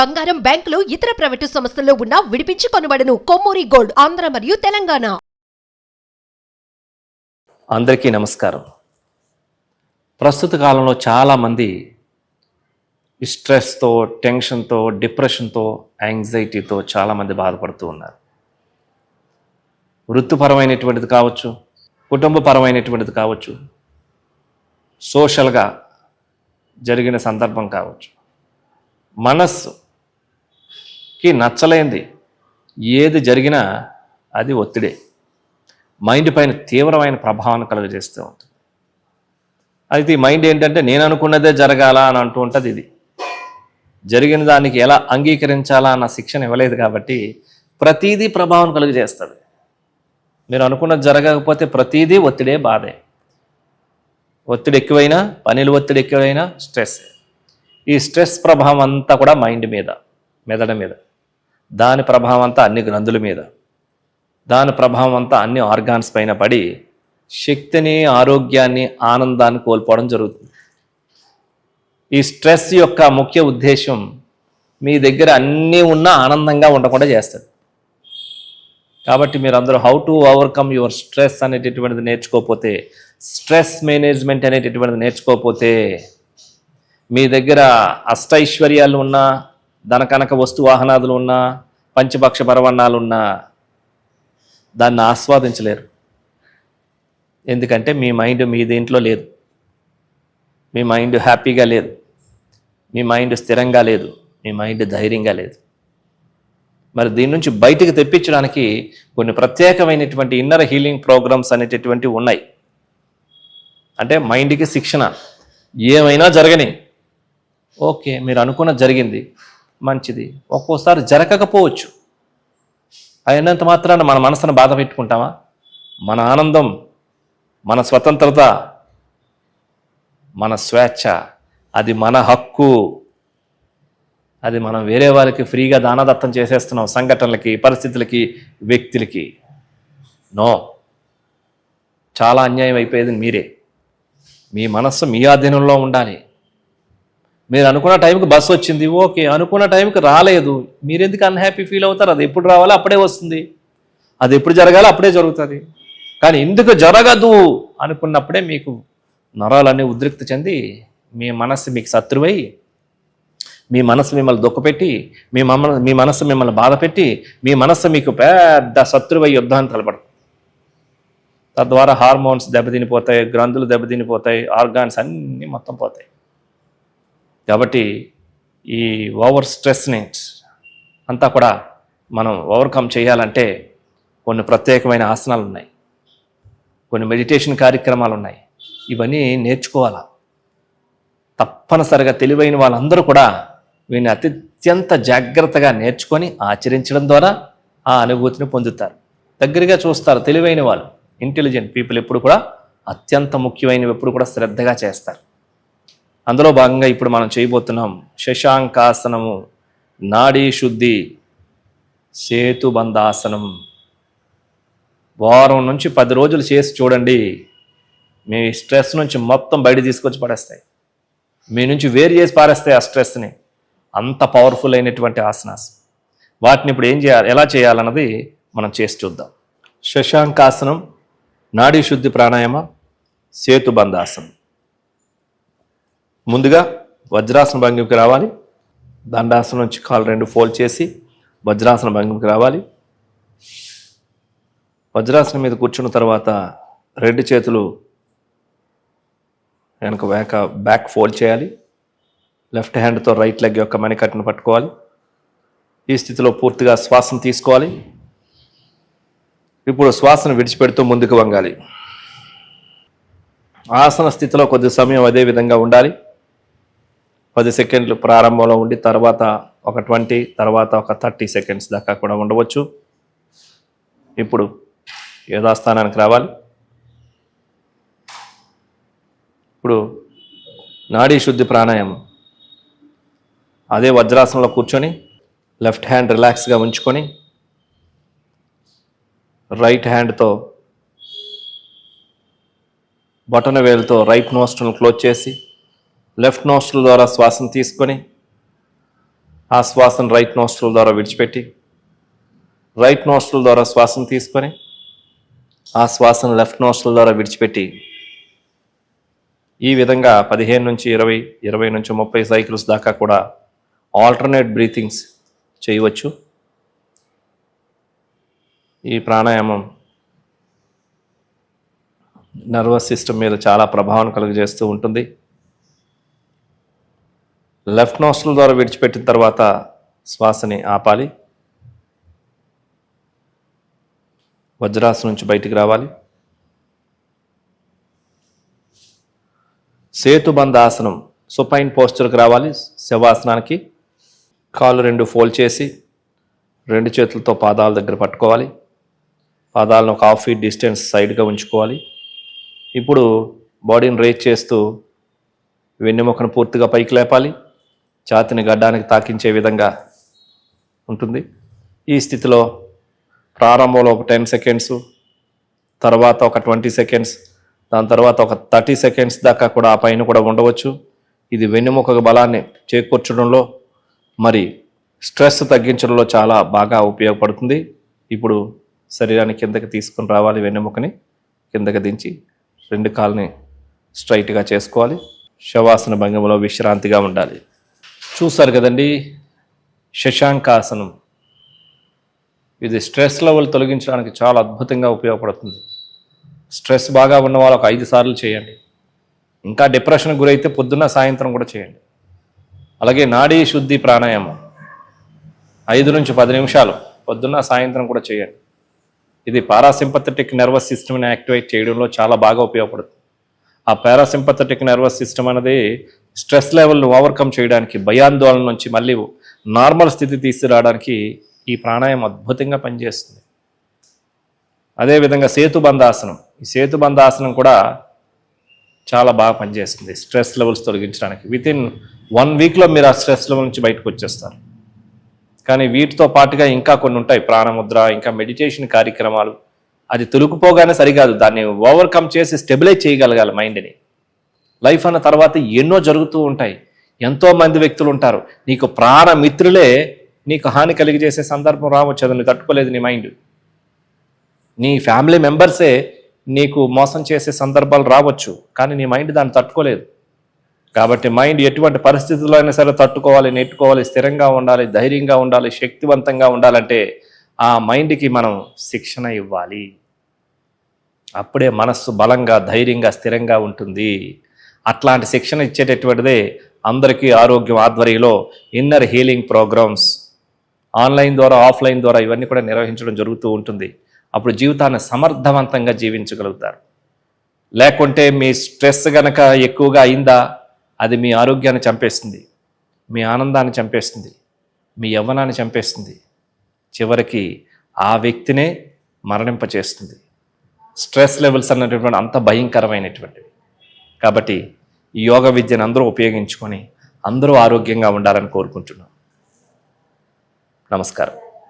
బంగారం బ్యాంకులు ఇతర ప్రైవేటు సంస్థల్లో ఉన్న విడిపించి కొనబడను. కొమ్మూరి గోల్డ్ ఆంధ్ర మరియు తెలంగాణ. అందరికీ నమస్కారం. ప్రస్తుత కాలంలో చాలామంది స్ట్రెస్తో టెన్షన్తో డిప్రెషన్తో యాంగ్జైటీతో చాలామంది బాధపడుతూ ఉన్నారు. వృత్తిపరమైనటువంటిది కావచ్చు కుటుంబపరమైనటువంటిది కావచ్చు సోషల్గా జరిగిన సందర్భం కావచ్చు. మనస్సు కి నచ్చలేంది. ఏది జరిగినా అది ఒత్తిడే. మైండ్ పైన తీవ్రమైన ప్రభావాన్ని కలుగజేస్తూ ఉంటుంది. అయితే ఈ మైండ్ ఏంటంటే నేను అనుకున్నదే జరగాల అని అంటూ ఉంటుంది ఇది. జరిగిన దానికి ఎలా అంగీకరించాలా అన్న శిక్షణ ఇవ్వలేదు కాబట్టి ప్రతీదీ ప్రభావం కలుగజేస్తుంది. మీరు అనుకున్నది జరగకపోతే ప్రతీదీ ఒత్తిడే బాధే. ఒత్తిడి ఎక్కువైనా పనులు ఒత్తిడి ఎక్కువైనా స్ట్రెస్ ఈ స్ట్రెస్ ప్రభావం అంతా కూడా మైండ్ మీద మెదడు మీద. దాని ప్రభావం అంతా అన్ని గ్రంథుల మీద. దాని ప్రభావం అంతా అన్ని ఆర్గాన్స్ పైన పడి శక్తిని ఆరోగ్యాన్ని ఆనందాన్ని కోల్పోవడం జరుగుతుంది. ఈ స్ట్రెస్ యొక్క ముఖ్య ఉద్దేశం మీ దగ్గర అన్నీ ఉన్నా ఆనందంగా ఉండకుండా చేస్తుంది. కాబట్టి మీరు అందరూ how to overcome your stress అనేటటువంటిది నేర్చుకోకపోతే స్ట్రెస్ మేనేజ్మెంట్ అనేటటువంటిది నేర్చుకోకపోతే మీ దగ్గర అష్టైశ్వర్యాలు ఉన్నా ధనకనక వస్తు వాహనాదులు ఉన్నా పంచపక్ష పరవన్నాలున్నా దాన్ని ఆస్వాదించలేరు. ఎందుకంటే మీ మైండ్ మీ దీంట్లో లేదు. మీ మైండ్ హ్యాపీగా లేదు. మీ మైండ్ స్థిరంగా లేదు. మీ మైండ్ ధైర్యంగా లేదు. మరి దీని నుంచి బయటికి తెప్పించడానికి కొన్ని ప్రత్యేకమైనటువంటి ఇన్నర్ హీలింగ్ ప్రోగ్రామ్స్ అనేటటువంటివి ఉన్నాయి. అంటే మైండ్కి శిక్షణ ఏమైనా జరగని. ఓకే మీరు అనుకున్న జరిగింది. మంచిది. ఒక్కోసారి జరగకపోవచ్చు. అయినంత మాత్రాన మన మనసును బాధ పెట్టుకుంటామా? మన ఆనందం మన స్వతంత్రత మన స్వేచ్ఛ అది మన హక్కు. అది మనం వేరే వారికి ఫ్రీగా దానదత్తం చేసేస్తున్నాం సంఘటనలకి పరిస్థితులకి వ్యక్తులకి. నో. చాలా అన్యాయం అయిపోయేది మీరే. మీ మనస్సు మీ ఆధీనంలో ఉండాలి. మీరు అనుకున్న టైంకి బస్సు వచ్చింది ఓకే. అనుకున్న టైంకి రాలేదు. మీరు ఎందుకు అన్హ్యాపీ ఫీల్ అవుతారు? అది ఎప్పుడు రావాలో అప్పుడే వస్తుంది. అది ఎప్పుడు జరగాలో అప్పుడే జరుగుతుంది. కానీ ఎందుకు జరగదు అనుకున్నప్పుడే మీకు నరాలన్నీ ఉద్రిక్తి చెంది మీ మనస్సు మీకు శత్రువై మీ మనసు మిమ్మల్ని దుఃఖపెట్టి మీ మమ్మ మీ మనసు మిమ్మల్ని బాధపెట్టి మీ మనస్సు మీకు పెద్ద శత్రువై యుద్ధాన్ని తలపడదు తద్వారా హార్మోన్స్ దెబ్బతినిపోతాయి గ్రంథులు దెబ్బతినిపోతాయి ఆర్గాన్స్ అన్నీ మొత్తం పోతాయి. కాబట్టి ఈ ఓవర్ స్ట్రెస్ని అంతా కూడా మనం ఓవర్కమ్ చేయాలంటే కొన్ని ప్రత్యేకమైన ఆసనాలు ఉన్నాయి. కొన్ని మెడిటేషన్ కార్యక్రమాలు ఉన్నాయి. ఇవన్నీ నేర్చుకోవాలా? తప్పనిసరిగా తెలివైన వాళ్ళందరూ కూడా వీని అత్యంత జాగ్రత్తగా నేర్చుకొని ఆచరించడం ద్వారా ఆ అనుభూతిని పొందుతారు. దగ్గరగా చూస్తారు తెలివైన వాళ్ళు. ఇంటెలిజెంట్ పీపుల్ ఎప్పుడు కూడా అత్యంత ముఖ్యమైనవి ఎప్పుడు కూడా శ్రద్ధగా చేస్తారు. అందులో భాగంగా ఇప్పుడు మనం చేయబోతున్నాం శశాంకాసనము నాడీ శుద్ధి సేతుబంధాసనం. వారం నుంచి పది రోజులు చేసి చూడండి మీ స్ట్రెస్ నుంచి మొత్తం బయట తీసుకొచ్చి పడేస్తాయి మీ నుంచి వేరు చేసి పారేస్తాయి ఆ స్ట్రెస్ని. అంత పవర్ఫుల్ అయినటువంటి ఆసనాస్ వాటిని ఇప్పుడు ఏం చేయాలి ఎలా చేయాలన్నది మనం చేసి చూద్దాం. శశాంకాసనం నాడీ శుద్ధి ప్రాణాయామ సేతుబంధాసనం. ముందుగా వజ్రాసన భంగిమకి రావాలి. దండాసనం నుంచి కాలు రెండు ఫోల్డ్ చేసి వజ్రాసన భంగిమకి రావాలి. వజ్రాసనం మీద కూర్చున్న తర్వాత రెండు చేతులు వెనక వెనక బ్యాక్ ఫోల్డ్ చేయాలి. లెఫ్ట్ హ్యాండ్తో రైట్ లెగ్ యొక్క మణికట్టును పట్టుకోవాలి. ఈ స్థితిలో పూర్తిగా శ్వాసను తీసుకోవాలి. ఇప్పుడు శ్వాసను విడిచిపెడుతూ ముందుకు వంగాలి. ఆసన స్థితిలో కొద్ది సమయం అదే విధంగా ఉండాలి. పది సెకండ్లు ప్రారంభంలో ఉండి తర్వాత ఒక ట్వంటీ తర్వాత ఒక థర్టీ సెకండ్స్ దాకా కూడా ఉండవచ్చు. ఇప్పుడు యథాస్థానానికి రావాలి. ఇప్పుడు నాడీ శుద్ధి ప్రాణాయామం. అదే వజ్రాసనంలో కూర్చొని లెఫ్ట్ హ్యాండ్ రిలాక్స్గా ఉంచుకొని రైట్ హ్యాండ్తో బటన వేలుతో రైట్ నోస్ట్రల్ క్లోజ్ చేసి లెఫ్ట్ నోస్ట్రల్ ద్వారా శ్వాసను తీసుకొని ఆ శ్వాసను రైట్ నోస్ట్రల్ ద్వారా విడిచిపెట్టి రైట్ నోస్ట్రల్ ద్వారా శ్వాసను తీసుకొని ఆ శ్వాసను లెఫ్ట్ నోస్ట్రల్ ద్వారా విడిచిపెట్టి ఈ విధంగా పదిహేను నుంచి ఇరవై ఇరవై నుంచి ముప్పై సైకిల్స్ దాకా కూడా ఆల్టర్నేట్ బ్రీతింగ్స్ చేయవచ్చు. ఈ ప్రాణాయామం నర్వస్ సిస్టమ్ మీద చాలా ప్రభావం కలుగజేస్తూ ఉంటుంది. లెఫ్ట్ నోస్ట్రల్ ద్వారా విడిచిపెట్టిన తర్వాత శ్వాసని ఆపాలి. వజ్రాసనం నుంచి బయటికి రావాలి. సేతుబంధ ఆసనం సుపైన్ పోస్చర్కి రావాలి. శవాసనానికి కాళ్ళు రెండు ఫోల్డ్ చేసి రెండు చేతులతో పాదాల దగ్గర పట్టుకోవాలి. పాదాలను ఒక హాఫ్ ఫీట్ డిస్టెన్స్ సైడ్గా ఉంచుకోవాలి. ఇప్పుడు బాడీని రేట్ చేస్తూ వెన్నెముకను పూర్తిగా పైకి లేపాలి. ఛాతిని గడ్డానికి తాకించే విధంగా ఉంటుంది. ఈ స్థితిలో ప్రారంభంలో ఒక టెన్ సెకండ్స్ తర్వాత ఒక ట్వంటీ సెకండ్స్ దాని తర్వాత ఒక థర్టీ సెకండ్స్ దాకా కూడా ఆ పైన కూడా ఉండవచ్చు. ఇది వెన్నుముక బలాన్ని చేకూర్చడంలో మరి స్ట్రెస్ తగ్గించడంలో చాలా బాగా ఉపయోగపడుతుంది. ఇప్పుడు శరీరాన్ని కిందకి తీసుకుని రావాలి వెన్నెముకని కిందకి దించి రెండు కాల్ని స్ట్రైట్గా చేసుకోవాలి. శవాసన భంగిమలో విశ్రాంతిగా ఉండాలి. చూసారు కదండి శశాంకాసనం ఇది స్ట్రెస్ లెవెల్ తొలగించడానికి చాలా అద్భుతంగా ఉపయోగపడుతుంది. స్ట్రెస్ బాగా ఉన్న వాళ్ళు ఒక ఐదు సార్లు చేయండి. ఇంకా డిప్రెషన్ గురైతే పొద్దున్న సాయంత్రం కూడా చేయండి. అలాగే నాడీ శుద్ధి ప్రాణాయామం. ఐదు నుంచి పది నిమిషాలు పొద్దున్న సాయంత్రం కూడా చేయండి. ఇది పారాసింపథెటిక్ నర్వస్ సిస్టమ్ని యాక్టివేట్ చేయడంలో చాలా బాగా ఉపయోగపడుతుంది. ఆ పారాసింపథటిక్ నర్వస్ సిస్టమ్ అనేది స్ట్రెస్ లెవెల్ను ఓవర్కమ్ చేయడానికి భయాందోళన నుంచి మళ్ళీ నార్మల్ స్థితి తీసుకురావడానికి ఈ ప్రాణాయామం అద్భుతంగా పనిచేస్తుంది. అదేవిధంగా సేతుబంధాసనం. ఈ సేతుబంధాసనం కూడా చాలా బాగా పనిచేస్తుంది స్ట్రెస్ లెవెల్స్ తొలగించడానికి. విత్ ఇన్ వన్ వీక్లో మీరు ఆ స్ట్రెస్ లెవెల్ నుంచి బయటకు వచ్చేస్తారు. కానీ వీటితో పాటుగా ఇంకా కొన్ని ఉంటాయి. ప్రాణముద్ర ఇంకా మెడిటేషన్ కార్యక్రమాలు. అది తొలుకుపోగానే సరికాదు. దాన్ని ఓవర్కమ్ చేసి స్టెబిలైజ్ చేయగలగాలి మైండ్ని. లైఫ్ అన్న తర్వాత ఎన్నో జరుగుతూ ఉంటాయి. ఎంతో మంది వ్యక్తులు ఉంటారు. నీకు ప్రాణ మిత్రులే నీకు హాని కలిగజేసే సందర్భం రావచ్చు అది తట్టుకోలేదు నీ మైండ్. నీ ఫ్యామిలీ మెంబర్సే నీకు మోసం చేసే సందర్భాలు రావచ్చు కానీ నీ మైండ్ దాన్ని తట్టుకోలేదు. కాబట్టి మైండ్ ఎటువంటి పరిస్థితుల్లో అయినా సరే తట్టుకోవాలి నెట్టుకోవాలి స్థిరంగా ఉండాలి ధైర్యంగా ఉండాలి శక్తివంతంగా ఉండాలంటే ఆ మైండ్కి మనం శిక్షణ ఇవ్వాలి. అప్పుడే మనస్సు బలంగా ధైర్యంగా స్థిరంగా ఉంటుంది. అట్లాంటి శిక్షణ ఇచ్చేటటువంటిదే అందరికీ ఆరోగ్యం ఆధ్వర్యంలో ఇన్నర్ హీలింగ్ ప్రోగ్రామ్స్ ఆన్లైన్ ద్వారా ఆఫ్లైన్ ద్వారా ఇవన్నీ కూడా నిర్వహించడం జరుగుతూ ఉంటుంది. అప్పుడు జీవితాన్ని సమర్థవంతంగా జీవించగలుగుతారు. లేకుంటే మీ స్ట్రెస్ గనక ఎక్కువగా అయిందా అది మీ ఆరోగ్యాన్ని చంపేస్తుంది. మీ ఆనందాన్ని చంపేస్తుంది. మీ యవ్వనాన్ని చంపేస్తుంది. చివరికి ఆ వ్యక్తినే మరణింపచేస్తుంది. స్ట్రెస్ లెవెల్స్ అన్నటువంటి అంత భయంకరమైనటువంటివి. కాబట్టి ఈ యోగ విద్యను అందరూ ఉపయోగించుకొని అందరూ ఆరోగ్యంగా ఉండాలని కోరుకుంటున్నాను నమస్కారం.